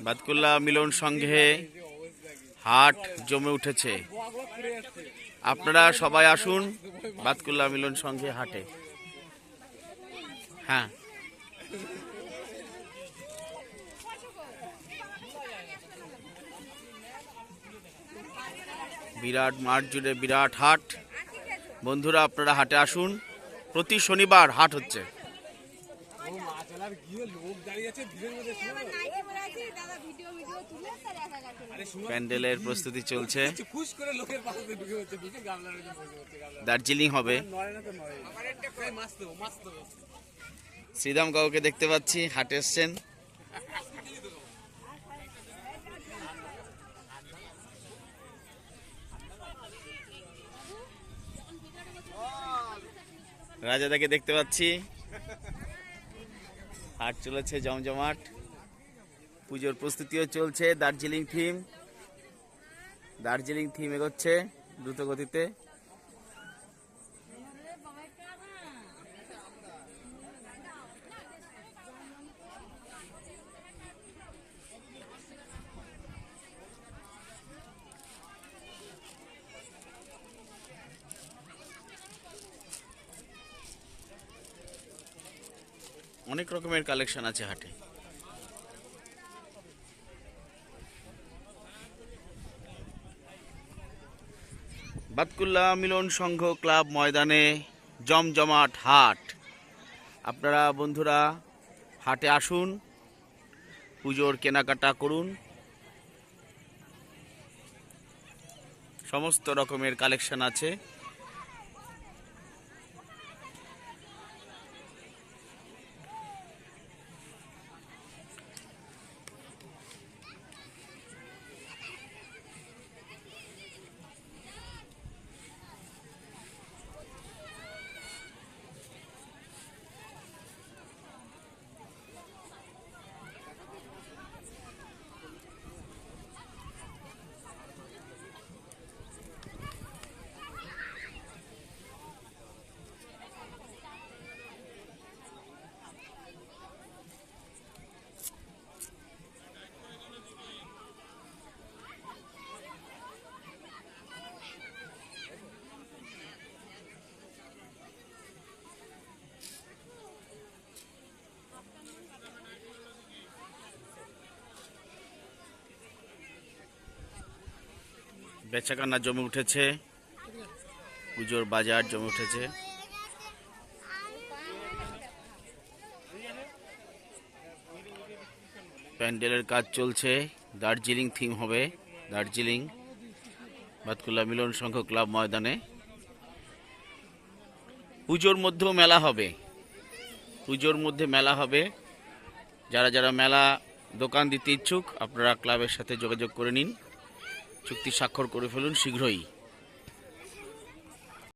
বাতকুল্লা মিলন সংঘে হাট জমে উঠেছে। আপনারা সবাই আসুন বাতকুল্লা মিলন সংঘে হাটে। হ্যাঁ। বিরাট মাঠ জুড়ে বিরাট হাট। বন্ধুরা, আপনারা হাটে আসুন। প্রতি শনিবার হাট হচ্ছে। প্যান্ডেলের প্রস্তুতি চলছে। দার্জিলিং হবে। শ্রীরাম কাউকে দেখতে পাচ্ছি হাটে এসছেন। রাজাদাকে দেখতে পাচ্ছি। হাট চলেছে জমজমাট। পুজোর প্রস্তুতিও চলছে দার্জিলিং থিম। দার্জিলিং থিম এগোচ্ছে দ্রুত অনেক রকমের কালেকশন আছে হাটে। বাতকুল্লা মিলন সংঘ ক্লাব ময়দানে জমজমাট হাট। আপনারা বন্ধুরা, হাটে আসুন, পুজোর কেনাকাটা করুন। সমস্ত রকমের কালেকশন আছে। বেচাকেনা জমে উঠেছে। পুজোর বাজার জমে উঠেছে। প্যান্ডেলের কাজ চলছে। দার্জিলিং থিম হবে। দার্জিলিং বাতকুল্লা মিলন সংঘ ক্লাব ময়দানে। পুজোর মধ্যেও মেলা হবে। পুজোর মধ্যে মেলা হবে। যারা যারা মেলা দোকান দিতে ইচ্ছুক, আপনারা ক্লাবের সাথে যোগাযোগ করে নিন। চুক্তি স্বাক্ষর করে ফেলুন শীঘ্রই।